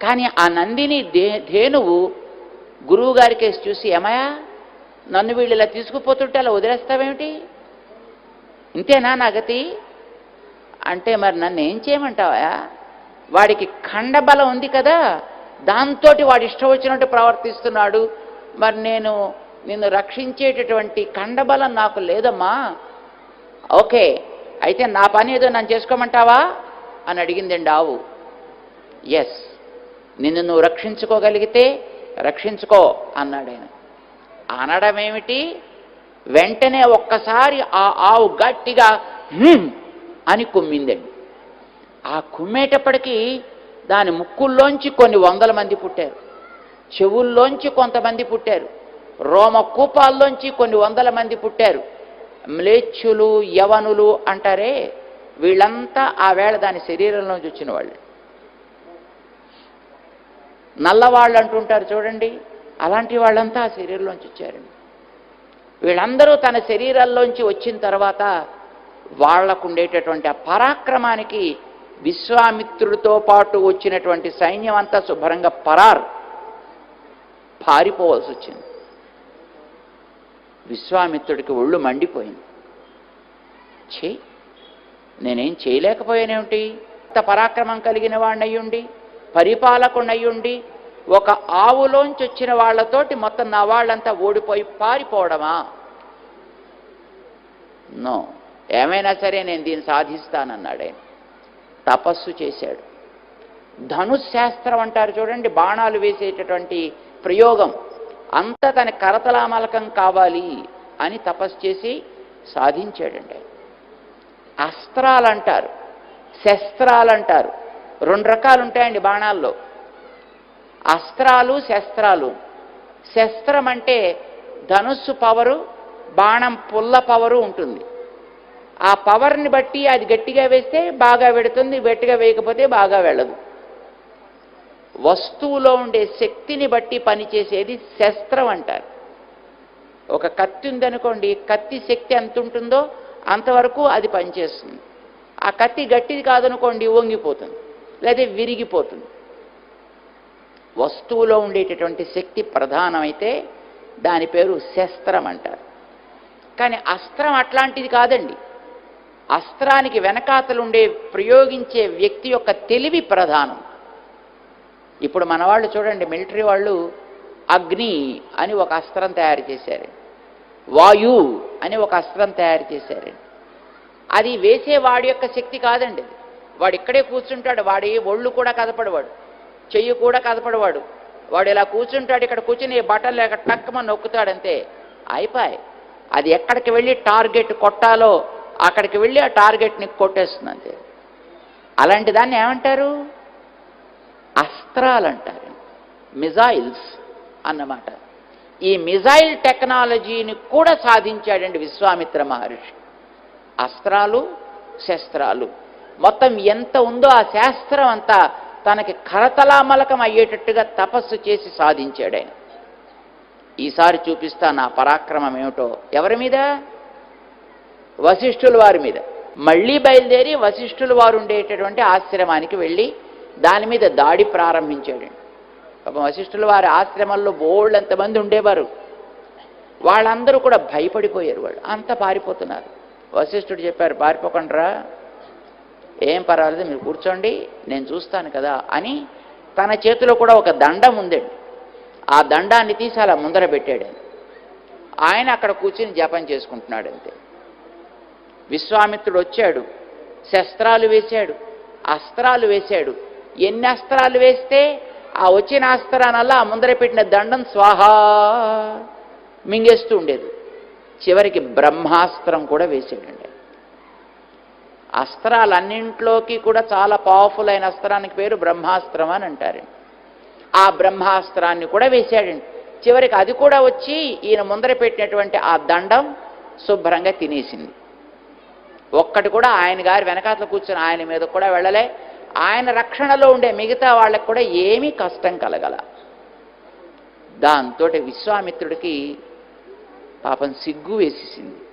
కానీ ఆ నందిని దే ధేనువు గురువు చూసి ఏమయ్యా నన్ను వీళ్ళు ఇలా తీసుకుపోతుంటే అలా వదిలేస్తావేమిటి? ఇంతేనా నాగతి? అంటే మరి నన్ను ఏం చేయమంటావా వాడికి ఖండబలం ఉంది కదా దాంతో వాడు ఇష్టం వచ్చినట్టు ప్రవర్తిస్తున్నాడు. మరి నేను నిన్ను రక్షించేటటువంటి ఖండబలం నాకు లేదమ్మా. ఓకే అయితే నా పని ఏదో నన్ను చేసుకోమంటావా? అని అడిగిందండి ఆవు. ఎస్ నిన్ను నువ్వు రక్షించుకోగలిగితే రక్షించుకో అన్నాడు ఆయన. అనడమేమిటి? వెంటనే ఒక్కసారి ఆ ఆవు గట్టిగా అని కుమ్మిందండి. ఆ కుమ్మేటప్పటికీ దాని ముక్కుల్లోంచి కొన్ని వందల మంది పుట్టారు. చెవుల్లోంచి కొంతమంది పుట్టారు. రోమ కూపాల్లోంచి కొన్ని వందల మంది పుట్టారు. మ్లేచ్చులు యవనులు అంటారే వీళ్ళంతా ఆ వేళ దాని శరీరంలోంచి వచ్చిన వాళ్ళు. నల్లవాళ్ళు అంటుంటారు చూడండి. అలాంటి వాళ్ళంతా ఆ శరీరంలోంచి వచ్చారండి. వీళ్ళందరూ తన శరీరాల్లోంచి వచ్చిన తర్వాత వాళ్ళకు ఉండేటటువంటి ఆ పరాక్రమానికి విశ్వామిత్రుడితో పాటు వచ్చినటువంటి సైన్యం అంతా శుభ్రంగా పరార్. పారిపోవాల్సి వచ్చింది విశ్వామిత్రుడికి ఒళ్ళు మండిపోయింది. చే నేనేం చేయలేకపోయానేమిటి? అంత పరాక్రమం కలిగిన వాడినయ్యుండి పరిపాలకుడయ్యుండి ఒక ఆవులోంచి వచ్చిన వాళ్ళతోటి మొత్తం నా వాళ్ళంతా ఓడిపోయి పారిపోవడమా? నో. ఏమైనా సరే నేను దీన్ని సాధిస్తానన్నాడు ఆయన. తపస్సు చేశాడు. ధనుశాస్త్రం అంటారు చూడండి బాణాలు వేసేటటువంటి ప్రయోగం. అంత తన కరతలామలకం కావాలి అని తపస్సు చేసి సాధించాడండి అస్త్రాలంటారు అస్త్రాలు అంటారు రెండు రకాలు ఉంటాయండి బాణాల్లో. అస్త్రాలు శస్త్రాలు. శస్త్రం అంటే ధనుస్సు పవరు బాణం పుల్ల పవరు ఉంటుంది. ఆ పవర్ని బట్టి అది గట్టిగా వేస్తే బాగా వెడుతుంది గట్టిగా వేయకపోతే బాగా వెళ్ళదు. వస్తువులో ఉండే శక్తిని బట్టి పనిచేసేది శస్త్రం అంటారు. ఒక కత్తి ఉందనుకోండి కత్తి శక్తి ఎంత ఉంటుందో అంతవరకు అది పనిచేస్తుంది. ఆ కత్తి గట్టిది కాదనుకోండి వంగిపోతుంది లేదా విరిగిపోతుంది. వస్తువులో ఉండేటటువంటి శక్తి ప్రధానమైతే దాని పేరు శస్త్రం అంటారు. కానీ అస్త్రం అట్లాంటిది కాదండి. అస్త్రానికి వెనకాతలుండే ప్రయోగించే వ్యక్తి యొక్క తెలివి ప్రధానం. ఇప్పుడు మన వాళ్ళు చూడండి మిలిటరీ వాళ్ళు అగ్ని అని ఒక అస్త్రం తయారు చేశారు. వాయు అని ఒక అస్త్రం తయారు చేశారు. అది వేసే వాడి యొక్క శక్తి కాదండి అది. వాడు ఇక్కడే కూర్చుంటాడు వాడి ఒళ్ళు కూడా కదపడవాడు చెయ్యి కూడా కదపడవాడు. వాడు ఇలా కూర్చుంటాడు ఇక్కడ కూర్చుని బటన్ లేక టక్కమ నొక్కుతాడంతే అయిపోయి. అది ఎక్కడికి వెళ్ళి టార్గెట్ కొట్టాలో అక్కడికి వెళ్ళి ఆ టార్గెట్ని కొట్టేస్తుంది అంతే అలాంటి దాన్ని ఏమంటారు? అస్త్రాలు అంటారు మిజైల్స్ అన్నమాట. ఈ మిజైల్ టెక్నాలజీని కూడా సాధించాడండి విశ్వామిత్ర మహర్షి. అస్త్రాలు శస్త్రాలు. మొత్తం ఎంత ఉందో ఆ శాస్త్రం అంతా తనకి కరతలామలకం అయ్యేటట్టుగా తపస్సు చేసి సాధించాడు ఆయన. ఈసారి చూపిస్తా నా పరాక్రమం ఏమిటో. ఎవరి మీద? వశిష్ఠుల వారి మీద. మళ్ళీ బయలుదేరి వశిష్ఠుల వారు ఉండేటటువంటి ఆశ్రమానికి వెళ్ళి దాని మీద దాడి ప్రారంభించాడు. పాపం వశిష్ఠుల వారి ఆశ్రమంలో బోళ్ళంతమంది ఉండేవారు? వాళ్ళందరూ కూడా భయపడిపోయారు వాళ్ళు. అంత పారిపోతున్నారు. వశిష్ఠుడు చెప్పారు పారిపోకండిరా. ఏం పర్వాలేదు మీరు కూర్చోండి నేను చూస్తాను కదా అని తన చేతిలో కూడా ఒక దండం ఉందండి. ఆ దండాన్ని తీసి అలా ముందర పెట్టాడు. ఆయన. ఆయన అక్కడ కూర్చుని జపం చేసుకుంటున్నాడు అంతే. విశ్వామిత్రుడు వచ్చాడు శస్త్రాలు వేశాడు అస్త్రాలు వేశాడు. ఎన్ని అస్త్రాలు వేస్తే ఆ వచ్చిన అస్త్రానల్లా ఆ ముందర పెట్టిన దండం స్వాహా మింగేస్తూ ఉండేది. చివరికి బ్రహ్మాస్త్రం కూడా వేసాడండి అస్త్రాలన్నింట్లోకి కూడా చాలా పవర్ఫుల్ అయిన అస్త్రానికి పేరు బ్రహ్మాస్త్రం అని అంటారండి ఆ బ్రహ్మాస్త్రాన్ని కూడా వేశాడండి చివరికి అది కూడా వచ్చి ఈయన ముందర పెట్టినటువంటి ఆ దండం శుభ్రంగా తినేసింది. ఒక్కటి కూడా ఆయన గారి వెనకాతల కూర్చొని ఆయన మీద కూడా వెళ్ళలే. ఆయన రక్షణలో ఉండే మిగతా వాళ్ళకి కూడా ఏమీ కష్టం కలగల. దాంతో విశ్వామిత్రుడికి పాపం సిగ్గు వేసేసింది.